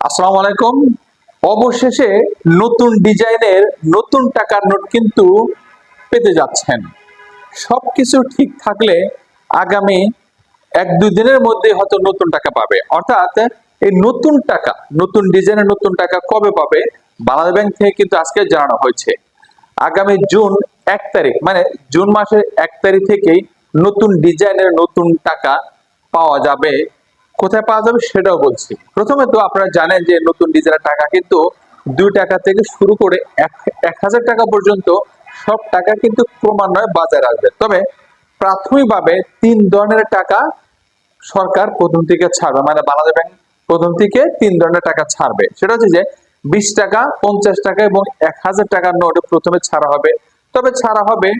আসসালামু আলাইকুম। অবশেষে নতুন ডিজাইনের নতুন টাকার নোট কিন্তু পেতে যাচ্ছেন। সবকিছু ঠিক থাকলে আগামী এক দুই দিনের মধ্যে হয়তো নতুন টাকা পাবে। অর্থাৎ এই নতুন টাকা, নতুন ডিজাইনের নতুন টাকা কবে পাবে? বাংলাদেশ ব্যাংক থেকে কিন্তু আজকে জানানো হয়েছে। আগামী জুন এক তারিখ মানে জুন মাসের এক তারিখ থেকেই নতুন ডিজাইনের নতুন টাকা পাওয়া যাবে কোথায় পাওয়া যাবে সেটাও বলছি। প্রথমে তো আপনারা জানেন যে নতুন ডিজাইনের টাকা কিন্তু দুই টাকা থেকে শুরু করে এক হাজার টাকা পর্যন্ত সব টাকা কিন্তু ক্রমান্বয়ে বাজারে আসবে। তবে প্রাথমিকভাবে তিন ধরনের টাকা সরকার প্রথম থেকে ছাড়বে মানে বাংলাদেশ ব্যাংক প্রথম থেকে তিন ধরনের টাকা ছাড়বে। সেটা হচ্ছে যে বিশ টাকা, পঞ্চাশ টাকা এবং এক হাজার টাকার নোট প্রথমে ছাড়া হবে। তবে ছাড়া হবে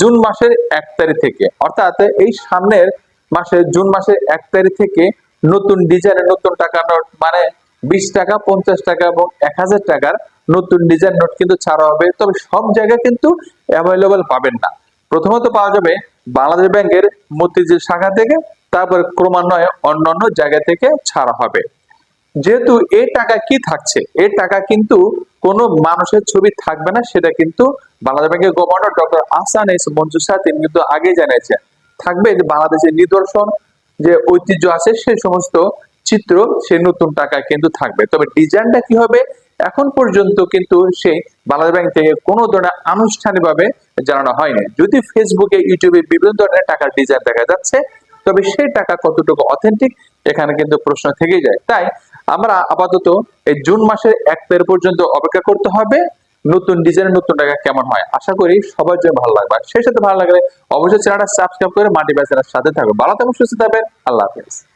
জুন মাসের এক তারিখ থেকে। অর্থাৎ এই সামনের মাসে জুন মাসের এক তারিখ থেকে নতুন ডিজাইনের নতুন টাকা নোট মানে বিশ টাকা, পঞ্চাশ টাকা এবং এক হাজার টাকার নতুন ডিজাইন নোট কিন্তু ছাড়া হবে। তবে সব জায়গায় কিন্তু অ্যাভেলেবল পাবেন না। প্রথমত পাওয়া যাবে বাংলাদেশ ব্যাংকের মতিঝিল শাখা থেকে, তারপর ক্রমান্বয়ে অন্যান্য জায়গা থেকে ছাড়া হবে। যেহেতু এই টাকা কি থাকছে? এই টাকা কিন্তু কোনো মানুষের ছবি থাকবে না, সেটা কিন্তু বাংলাদেশ ব্যাংকের governor doctor Ahsan S Mansur সাহেব তিনি কিন্তু আগে জানিয়েছেন। থাকবে যে বাংলাদেশের নিদর্শন যে ঐতিহ্য আছে সেই সমস্ত চিত্র, সে নতুন টাকায় কিন্তু থাকবে। তবে ডিজাইনটা কি হবে? এখন পর্যন্ত কিন্তু সেই বাংলাদেশ ব্যাংক থেকে কোনো ধরনের আনুষ্ঠানিকভাবে জানানো হয়নি। যদি ফেসবুকে ইউটিউবে বিভিন্ন ধরনের টাকার ডিজাইন দেখা যাচ্ছে, তবে সেই টাকা কতটুকু অথেন্টিক এখানে কিন্তু প্রশ্ন থেকেই যায়। তাই আমরা আপাতত এই জুন মাসের এক পর্যন্ত অপেক্ষা করতে হবে। নতুন ডিজাইনের নতুন টাকা কেমন হয়? আশা করি সবার জন্য ভালো লাগবে। সেই সাথে ভালো লাগলে অবশ্যই চ্যানেলটা সাবস্ক্রাইব করে মাটি বাজারের সাথে থাকবে ভালো থাকুন সুস্থ থাকবেন। আল্লাহ হাফেজ।